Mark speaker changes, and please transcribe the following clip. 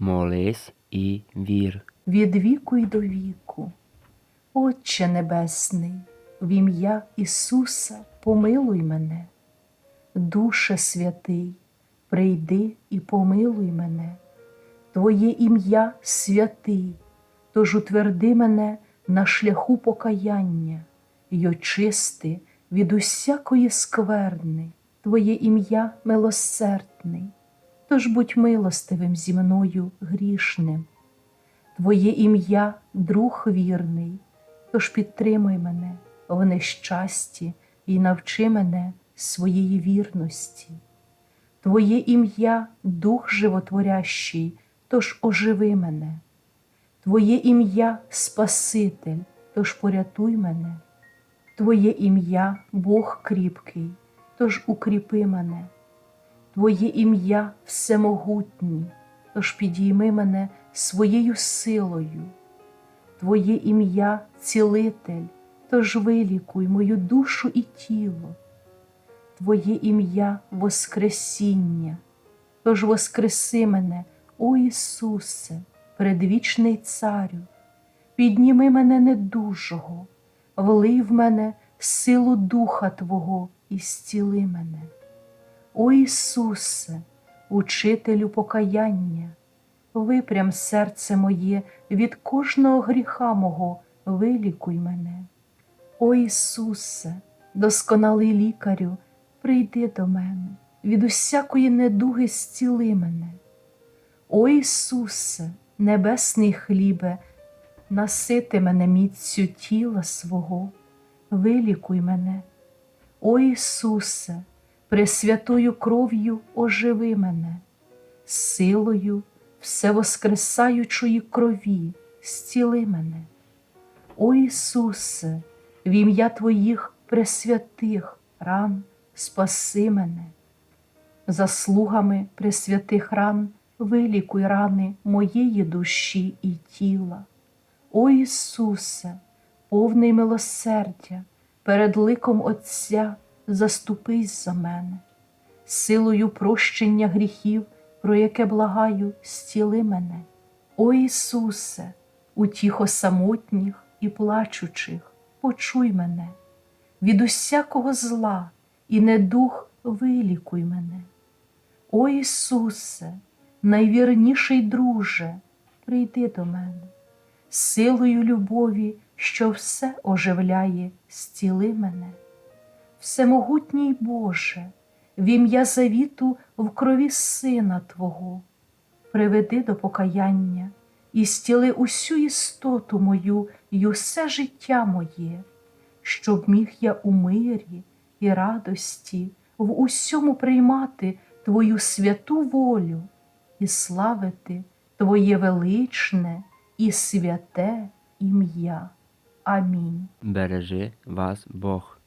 Speaker 1: молись і вір.
Speaker 2: від віку й до віку. Отче Небесний, в ім'я Ісуса помилуй мене. Душе святий, прийди і помилуй мене. Твоє ім'я святий, тож утверди мене на шляху покаяння й очисти від усякої скверни, Твоє ім'я милосердний, тож будь милостивим зі мною грішним. Твоє ім'я друг вірний, тож підтримуй мене в нещасті і навчи мене своєї вірності. Твоє ім'я дух животворящий, тож оживи мене. Твоє ім'я Спаситель, тож порятуй мене. Твоє ім'я Бог кріпкий, тож укріпи мене. Твоє ім'я всемогутній, тож підійми мене своєю силою. Твоє ім'я цілитель, тож вилікуй мою душу і тіло. Твоє ім'я Воскресіння, тож воскреси мене, о Ісусе, предвічний Царю, підніми мене недужого, влий в мене силу Духа Твого і зціли мене. О Ісусе, учителю покаяння, випрям серце моє від кожного гріха мого, вилікуй мене. О Ісусе, досконалий лікарю, прийди до мене, від усякої недуги зціли мене. О Ісусе, небесний хлібе, насити мене міцю тіла свого, вилікуй мене. О Ісусе, пресвятою кров'ю оживи мене, силою всевоскресаючої крові зціли мене. О Ісусе, в ім'я Твоїх пресвятих ран спаси мене. Заслугами пресвятих ран вилікуй рани моєї душі і тіла. О Ісусе, повний милосердя, перед ликом Отця заступись за мене, силою прощення гріхів, про яке благаю, зціли мене. О Ісусе, утіхо самотніх і плачучих, почуй мене, від усякого зла і недух вилікуй мене. О Ісусе, найвірніший друже, прийди до мене, силою любові, що все оживляє, зціли мене. Всемогутній Боже, в ім'я завіту в крові Сина Твого, приведи до покаяння і стіли усю істоту мою й усе життя моє, щоб міг я у мирі і радості в усьому приймати Твою святу волю і славити Твоє величне і святе ім'я. Амінь.
Speaker 1: Бережи вас Бог.